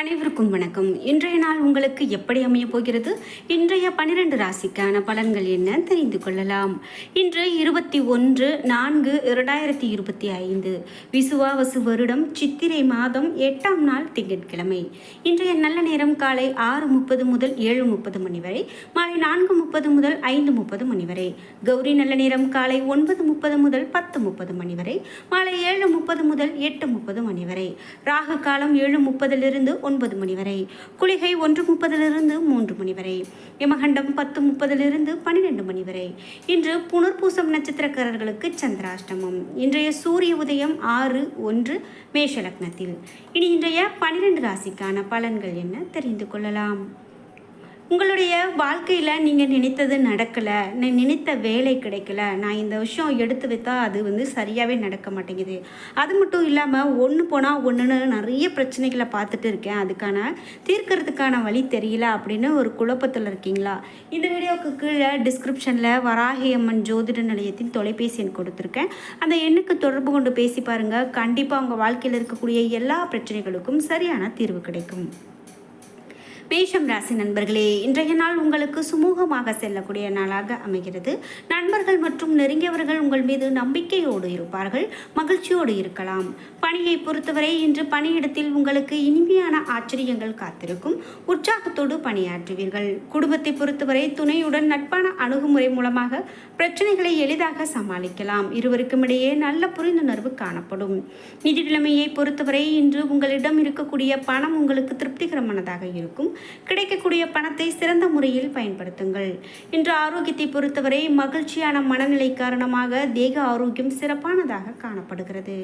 அனைவருக்கும் வணக்கம். இன்றைய நாள் உங்களுக்கு எப்படி அமைய போகிறது? இன்றைய பனிரெண்டு ராசிக்கான பலன்கள் என்ன தெரிந்து கொள்ளலாம். இன்று இருபத்தி ஒன்று நான்கு இரண்டாயிரத்தி இருபத்தி ஐந்து. விசுவாவசு வருடம் சித்திரை மாதம் எட்டாம் நாள் திங்கட்கிழமை. இன்றைய நல்ல நேரம் காலை ஆறு முப்பது முதல் ஏழு முப்பது மணி வரை மாலை நான்கு முப்பது முதல் ஐந்து முப்பது மணி வரை. கௌரி நல்ல நேரம் காலை ஒன்பது முப்பது முதல் பத்து முப்பது மணி வரை மாலை ஏழு முப்பது முதல் எட்டு முப்பது மணி வரை. ராகு காலம் ஏழு முப்பதிலிருந்து ஒன்பது மணி வரை. குளிகை ஒன்று முப்பதிலிருந்து மூன்று மணி வரை. யமகண்டம் பத்து முப்பதிலிருந்து பன்னிரெண்டு மணி வரை. இன்று புனர்பூசம் நட்சத்திரக்காரர்களுக்கு சந்திராஷ்டமம். இன்றைய சூரிய உதயம் ஆறு ஒன்று மேஷ லக்னத்தில் இனி இன்றைய பன்னிரெண்டு ராசிக்கான பலன்கள் என்ன தெரிந்து கொள்ளலாம்? உங்களுடைய வாழ்க்கையில் நீங்கள் நினைத்தது நடக்கலை நான் நினைத்த வேலை கிடைக்கல. நான் இந்த விஷயம் எடுத்து வைத்தா அது வந்து சரியாகவே நடக்க மாட்டேங்குது. அது மட்டும் இல்லாமல் ஒன்று போனால் ஒன்றுன்னு நிறைய பிரச்சனைகளை பார்த்துட்டு இருக்கேன். அதுக்கான தீர்க்கறதுக்கான வழி தெரியல அப்படின்னு ஒரு குழப்பத்தில் இருக்கீங்களா? இந்த வீடியோவுக்கு கீழே டிஸ்கிரிப்ஷனில் வராகி அம்மன் ஜோதிட நிலையத்தின் தொலைபேசி எண் கொடுத்துருக்கேன். அந்த எண்ணுக்கு தொடர்பு கொண்டு பேசி பாருங்கள் கண்டிப்பாக உங்கள் வாழ்க்கையில் இருக்கக்கூடிய எல்லா பிரச்சனைகளுக்கும் சரியான தீர்வு கிடைக்கும். மேஷம் ராசி நண்பர்களே இன்றைய நாள் உங்களுக்கு சுமூகமாக செல்லக்கூடிய நாளாக அமைகிறது. நண்பர்கள் மற்றும் நெருங்கியவர்கள் உங்கள் மீது நம்பிக்கையோடு இருப்பார்கள் மகிழ்ச்சியோடு இருக்கலாம். பணியை பொறுத்தவரை இன்று பணியிடத்தில் உங்களுக்கு இனிமையான ஆச்சரியங்கள் காத்திருக்கும். உற்சாகத்தோடு பணியாற்றுவீர்கள். குடும்பத்தை பொறுத்தவரை துணையுடன் நட்பான அணுகுமுறை மூலமாக பிரச்சனைகளை எளிதாக சமாளிக்கலாம். இருவருக்கும் இடையே நல்ல புரிந்துணர்வு காணப்படும். நிதி நிலைமையை பொறுத்தவரை இன்று உங்களிடம் இருக்கக்கூடிய பணம் உங்களுக்கு திருப்திகரமானதாக இருக்கும். கிடைக்கக்கூடிய பணத்தை சிறந்த முறையில் பயன்படுத்துங்கள். இன்று ஆரோக்கியத்தை பொறுத்தவரை மகிழ்ச்சியான மனநிலை காரணமாக தேக ஆரோக்கியம் சிறப்பானதாக காணப்படுகிறது.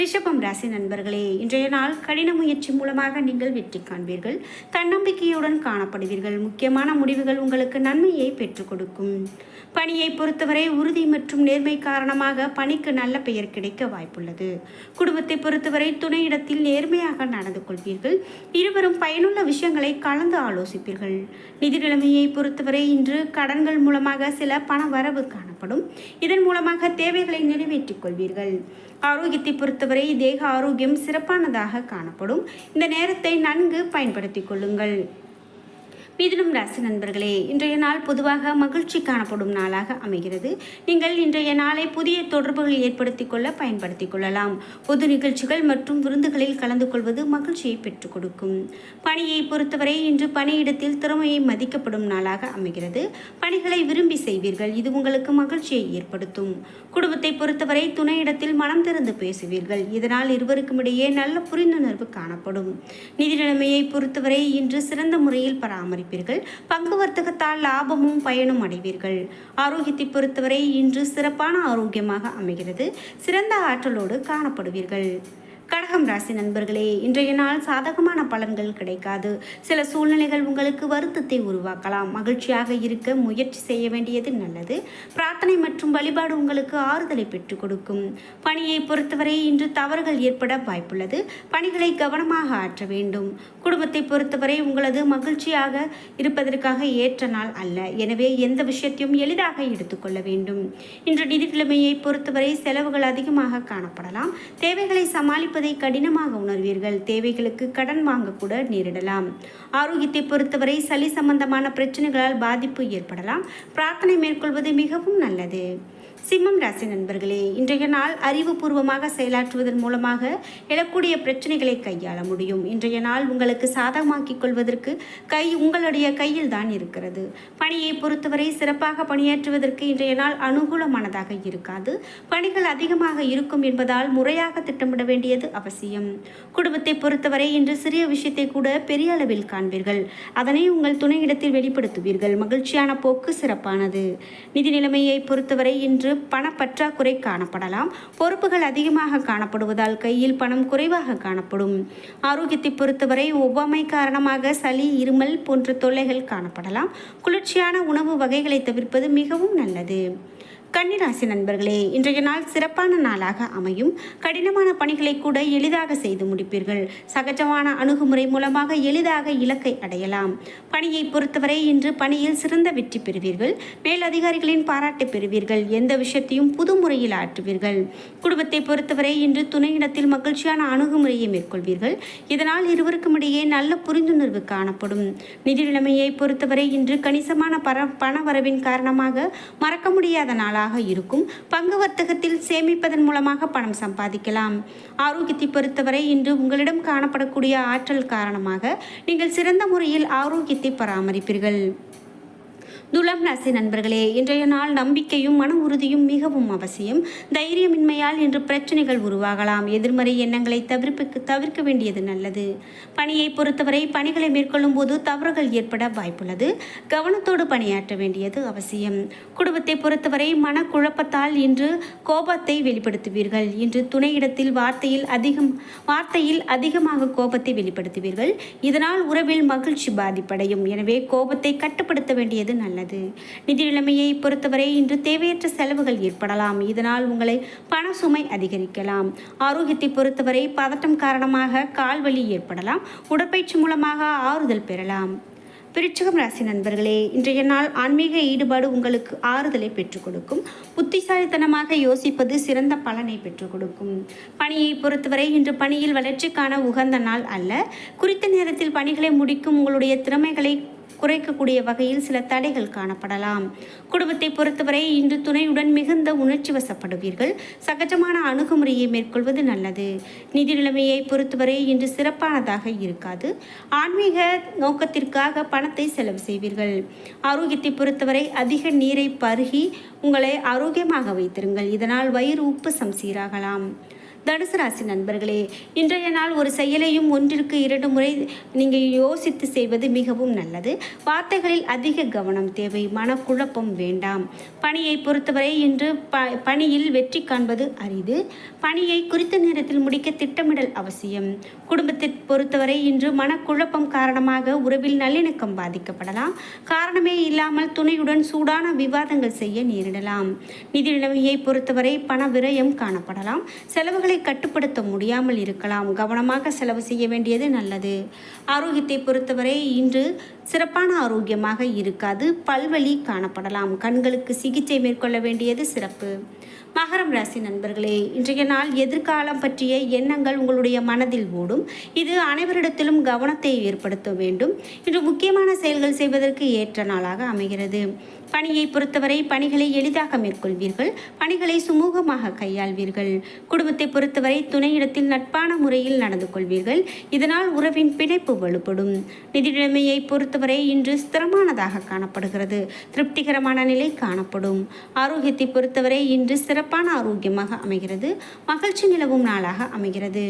ரிஷபம் ராசி நண்பர்களே இன்றைய நாள் கடின முயற்சி மூலமாக நீங்கள் வெற்றி காண்பீர்கள். தன்னம்பிக்கையுடன் காணப்படுவீர்கள். முக்கியமான முடிவுகள் உங்களுக்கு நன்மையை பெற்றுக் கொடுக்கும். பணியை பொறுத்தவரை உறுதி மற்றும் நேர்மை காரணமாக பணிக்கு நல்ல பெயர் கிடைக்க வாய்ப்புள்ளது. குடும்பத்தை பொறுத்தவரை துணையிடத்தில் நேர்மையாக நடந்து கொள்வீர்கள். இருவரும் பயனுள்ள விஷயங்களை கலந்து ஆலோசிப்பீர்கள். நிதி நிலைமையை பொறுத்தவரை இன்று கடன்கள் மூலமாக சில பண வரவு காணப்படும். இதன் மூலமாக தேவைகளை நிறைவேற்றிக் கொள்வீர்கள். ஆரோக்கியத்தை பொறுத்தவரை தேக ஆரோக்கியம் சிறப்பானதாக காணப்படும். இந்த நேரத்தை நன்கு பயன்படுத்திக் கொள்ளுங்கள். மிதுனம் ராசி நண்பர்களே இன்றைய நாள் பொதுவாக மகிழ்ச்சி காணப்படும் நாளாக அமைகிறது. நீங்கள் இன்றைய நாளை புதிய தொடர்புகள் ஏற்படுத்திக் கொள்ள பயன்படுத்திக் கொள்ளலாம். பொது நிகழ்ச்சிகள் மற்றும் விருந்துகளில் கலந்து கொள்வது மகிழ்ச்சியை பெற்றுக் கொடுக்கும். பணியை பொறுத்தவரை இன்று பணியிடத்தில் திறமையை மதிக்கப்படும் நாளாக அமைகிறது. பணிகளை விரும்பி செய்வீர்கள் இது உங்களுக்கு மகிழ்ச்சியை ஏற்படுத்தும். குடும்பத்தை பொறுத்தவரை துணையிடத்தில் மனம் திறந்து பேசுவீர்கள். இதனால் இருவருக்கும் இடையே நல்ல புரிந்துணர்வு காணப்படும். நிதி நிலைமையை பொறுத்தவரை இன்று சிறந்த முறையில் பராமரிப்பீர்கள் பங்கு வர்த்தகத்தால் லாபமும் பயனும் அடைவீர்கள். ஆரோக்கியத்தை பொறுத்தவரை இன்று சிறப்பான ஆரோக்கியமாக அமைகிறது. சிறந்த ஆற்றலோடு காணப்படுவீர்கள். கடகம் ராசி நண்பர்களே இன்றைய நாள் சாதகமான பலன்கள் கிடைக்காது. சில சூழ்நிலைகள் உங்களுக்கு வருத்தத்தை உருவாக்கலாம். மகிழ்ச்சியாக இருக்க முயற்சி செய்ய வேண்டியது நல்லது. பிரார்த்தனை மற்றும் வழிபாடு உங்களுக்கு ஆறுதலை பெற்றுக் கொடுக்கும். பணியை பொறுத்தவரை இன்று தவறுகள் ஏற்பட வாய்ப்புள்ளது. பணிகளை கவனமாக ஆற்ற வேண்டும். குடும்பத்தை பொறுத்தவரை உங்களது மகிழ்ச்சியாக இருப்பதற்காக ஏற்ற நாள் அல்ல. எனவே எந்த விஷயத்தையும் எளிதாக எடுத்துக்கொள்ள வேண்டும். இன்று நிதிக்கிழமையை பொறுத்தவரை செலவுகள் அதிகமாக காணப்படலாம். தேவைகளை சமாளிப்ப கடினமாக உணர்வீர்கள். தேவைகளுக்கு கடன் வாங்கக்கூட நேரிடலாம். ஆரோக்கியத்தை பொறுத்தவரை சளி சம்பந்தமான பிரச்சனைகளால் பாதிப்பு ஏற்படலாம். பிரார்த்தனை மேற்கொள்வது மிகவும் நல்லது. சிம்மம் ராசி நண்பர்களே இன்றைய நாள் அறிவுபூர்வமாக செயலாற்றுவதன் மூலமாக எழக்கூடிய பிரச்சனைகளை கையாள முடியும். இன்றைய நாள் உங்களுக்கு சாதகமாக்கிக் கொள்வதற்கு கை உங்களுடைய கையில் தான் இருக்கிறது. பணியை பொறுத்தவரை சிறப்பாக பணியாற்றுவதற்கு இன்றைய நாள் அனுகூலமானதாக இருக்காது. பணிகள் அதிகமாக இருக்கும் என்பதால் முறையாக திட்டமிட வேண்டியது அவசியம். குடும்பத்தை பொறுத்தவரை இன்று சிறிய விஷயத்தை கூட பெரிய அளவில் காண்பீர்கள். அதனை உங்கள் துணையிடத்தில் வெளிப்படுத்துவீர்கள். மகிழ்ச்சியான போக்கு சிறப்பானது. நிதி நிலைமையை பொறுத்தவரை இன்று பணப்பற்றாக்குறை காணப்படலாம். பொறுப்புகள் அதிகமாக காணப்படுவதால் கையில் பணம் குறைவாக காணப்படும். ஆரோக்கியத்தை பொறுத்தவரை ஒவ்வாமை காரணமாக சளி இருமல் போன்ற தொல்லைகள் காணப்படலாம். குளிர்ச்சியான உணவு வகைகளை தவிர்ப்பது மிகவும் நல்லது. கன்னிராசி நண்பர்களே இன்றைய நாள் சிறப்பான நாளாக அமையும். கடினமான பணிகளை கூட எளிதாக செய்து முடிப்பீர்கள். சகஜமான அணுகுமுறை மூலமாக எளிதாக இலக்கை அடையலாம். பணியை பொறுத்தவரை இன்று பணியில் சிறந்த வெற்றி பெறுவீர்கள். மேலதிகாரிகளின் பாராட்டு பெறுவீர்கள். எந்த விஷயத்தையும் புது முறையில் ஆற்றுவீர்கள். குடும்பத்தை பொறுத்தவரை இன்று துணையிடத்தில் மகிழ்ச்சியான அணுகுமுறையை மேற்கொள்வீர்கள். இதனால் இருவருக்கும் இடையே நல்ல புரிந்துணர்வு காணப்படும். நிதி நிலைமையை பொறுத்தவரை இன்று கணிசமான பண வரவின் காரணமாக மறக்க முடியாத நாளாக இருக்கும் பங்கு வர்த்தகத்தில் சேமிப்பதன் மூலமாக பணம் சம்பாதிக்கலாம். ஆரோக்கியத்தை பொறுத்தவரை இன்று உங்களிடம் காணப்படக்கூடிய ஆற்றல் காரணமாக நீங்கள் சிறந்த முறையில் ஆரோக்கியத்தை பராமரிப்பீர்கள். துலாம் ராசி நண்பர்களே இன்றைய நாள் நம்பிக்கையும் மன உறுதியும் மிகவும் அவசியம். தைரியமின்மையால் இன்று பிரச்சனைகள் உருவாகலாம். எதிர்மறை எண்ணங்களை தவிர்ப்புக்கு தவிர்க்க வேண்டியது நல்லது. பணியை பொறுத்தவரை பணிகளை மேற்கொள்ளும் போது தவறுகள் ஏற்பட வாய்ப்புள்ளது. கவனத்தோடு பணியாற்ற வேண்டியது அவசியம். குடும்பத்தை பொறுத்தவரை மனக்குழப்பத்தால் இன்று கோபத்தை வெளிப்படுத்துவீர்கள். இன்று துணையிடத்தில் வார்த்தையில் அதிகம் வார்த்தையில் அதிகமாக கோபத்தை வெளிப்படுத்துவீர்கள். இதனால் உறவில் மகிழ்ச்சி பாதிப்படையும். எனவே கோபத்தை கட்டுப்படுத்த வேண்டியது நல்லது. நிதி நிலைமையை பொறுத்தவரை இன்று தேவையற்ற செலவுகள் ஏற்படலாம். இதனால் உங்களை பண சுமை அதிகரிக்கலாம். ஆரோக்கியத்தை பொறுத்தவரை பதட்டம் காரணமாக கால்வலி ஏற்படலாம். உடற்பயிற்சி மூலமாக ஆறுதல் பெறலாம். விருச்சகம் ராசி நண்பர்களே இன்றைய நாள் ஆன்மீக ஈடுபாடு உங்களுக்கு ஆறுதலை பெற்றுக் கொடுக்கும். புத்திசாலித்தனமாக யோசிப்பது சிறந்த பலனை பெற்றுக் கொடுக்கும். பணியை பொறுத்தவரை இன்று பணியில் வளர்ச்சிக்கான உகந்த நாள் அல்ல. குறித்த நேரத்தில் பணிகளை முடிக்கும் உங்களுடைய திறமைகளை குறைக்கக்கூடிய வகையில் சில தடைகள் காணப்படலாம். குடும்பத்தை பொறுத்தவரை இன்று துணையுடன் மிகுந்த உணர்ச்சி வசப்படுவீர்கள். சகஜமான அணுகுமுறையை மேற்கொள்வது நல்லது. நிதி நிலைமையை பொறுத்தவரை இன்று சிறப்பானதாக இருக்காது. ஆன்மீக நோக்கத்திற்காக பணத்தை செலவு செய்வீர்கள். ஆரோக்கியத்தை பொறுத்தவரை அதிக நீரை பருகி உங்களை ஆரோக்கியமாக வைத்திருங்கள். இதனால் வயிறு உப்பு சம்சீராகலாம். தனுசு ராசி நண்பர்களே இன்றைய நாள் ஒரு செயலையும் ஒன்றிற்கு இரண்டு முறை நீங்கள் யோசித்து செய்வது மிகவும் நல்லது. வார்த்தைகளில் அதிக கவனம் தேவை மனக்குழப்பம் வேண்டாம். பணியை பொறுத்தவரை இன்று ப பணியில் வெற்றி காண்பது அரிது. பணியை குறித்த நேரத்தில் முடிக்க திட்டமிடல் அவசியம். குடும்பத்தை பொறுத்தவரை இன்று மனக்குழப்பம் காரணமாக உறவில் நல்லிணக்கம் பாதிக்கப்படலாம். காரணமே இல்லாமல் துணையுடன் சூடான விவாதங்கள் செய்ய நேரிடலாம். நிதி நிலைமையை பொறுத்தவரை பண விரயம் காணப்படலாம். செலவுகள் கட்டுப்படுத்த முடியாமல் இருக்கலாம். கவனமாக செலவு செய்ய வேண்டியது நல்லது. ஆரோக்கியத்தை பொறுத்தவரை இன்று சிறப்பான ஆரோக்கியமாக இருக்காது. பல்வழி காணப்படலாம். கண்களுக்கு சிகிச்சை மேற்கொள்ள வேண்டியது சிறப்பு. மகரம் ராசி நண்பர்களே இன்றைய நாள் எதிர்காலம் பற்றிய எண்ணங்கள் உங்களுடைய மனதில் ஓடும். இது அனைவரிடத்திலும் கவனத்தை ஏற்படுத்த வேண்டும். இன்று முக்கியமான செயல்கள் செய்வதற்கு ஏற்ற நாளாக அமைகிறது. பணியை பொறுத்தவரை பணிகளை எளிதாக மேற்கொள்வீர்கள். பணிகளை சுமூகமாக கையாள்வீர்கள். குடும்பத்தை பொறுத்தவரை துணையிடத்தில் நட்பான முறையில் நடந்து கொள்வீர்கள். இதனால் உறவின் பிணைப்பு வலுப்படும். நிதி நிலைமையை பொறுத்தவரை இன்று ஸ்திரமானதாக காணப்படுகிறது. திருப்திகரமான நிலை காணப்படும். ஆரோக்கியத்தை பொறுத்தவரை இன்று சிறப்பான ஆரோக்கியமாக அமைகிறது. மகிழ்ச்சி நிலவும் நாளாக அமைகிறது.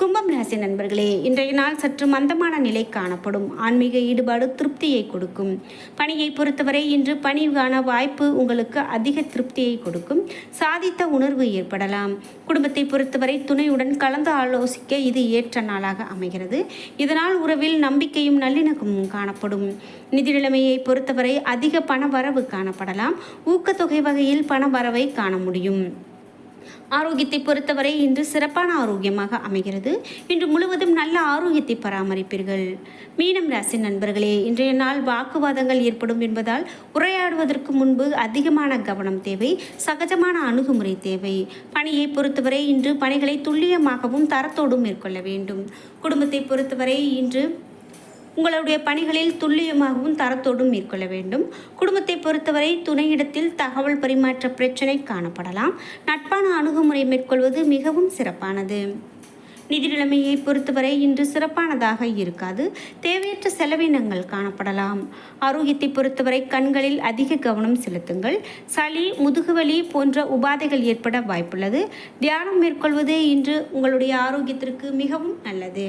கும்பம் ராசி நண்பர்களே இன்றைய நாள் சற்று மந்தமான நிலை காணப்படும். ஆன்மீக ஈடுபாடு திருப்தியை கொடுக்கும். பணியை பொறுத்தவரை இன்று பணிக்கான வாய்ப்பு உங்களுக்கு அதிக திருப்தியை கொடுக்கும். சாதித்த உணர்வு ஏற்படலாம். குடும்பத்தை பொறுத்தவரை துணையுடன் கலந்து ஆலோசிக்க இது ஏற்ற நாளாக அமைகிறது. இதனால் உறவில் நம்பிக்கையும் நல்லிணக்கமும் காணப்படும். நிதி நிலைமையை பொறுத்தவரை அதிக பண வரவு காணப்படலாம். ஊக்கத்தொகை வகையில் பண வரவை காண முடியும். ஆரோக்கியத்தை பொறுத்தவரை இன்று சிறப்பான ஆரோக்கியமாக அமைகிறது. இன்று முழுவதும் நல்ல ஆரோக்கியத்தை பராமரிப்பீர்கள். மீனம் ராசி நண்பர்களே இன்றைய நாள் வாக்குவாதங்கள் ஏற்படும் என்பதால் உரையாடுவதற்கு முன்பு அதிகமான கவனம் தேவை சகஜமான அணுகுமுறை தேவை. பணியை பொறுத்தவரை இன்று பணிகளை துல்லியமாகவும் தரத்தோடும் மேற்கொள்ள வேண்டும். குடும்பத்தை பொறுத்தவரை இன்று உங்களுடைய பணிகளில் துல்லியமாகவும் தரத்தோடும் மேற்கொள்ள வேண்டும். குடும்பத்தை பொறுத்தவரை துணையிடத்தில் தகவல் பரிமாற்ற பிரச்சனை காணப்படலாம். நட்பான அணுகுமுறை மேற்கொள்வது மிகவும் சிறப்பானது. நிதி நிலைமையை பொறுத்தவரை இன்று சிறப்பானதாக இருக்காது. தேவையற்ற செலவினங்கள் காணப்படலாம். ஆரோக்கியத்தை பொறுத்தவரை கண்களில் அதிக கவனம் செலுத்துங்கள். சளி முதுகுவலி போன்ற உபாதைகள் ஏற்பட வாய்ப்புள்ளது. தியானம் மேற்கொள்வது இன்று உங்களுடைய ஆரோக்கியத்திற்கு மிகவும் நல்லது.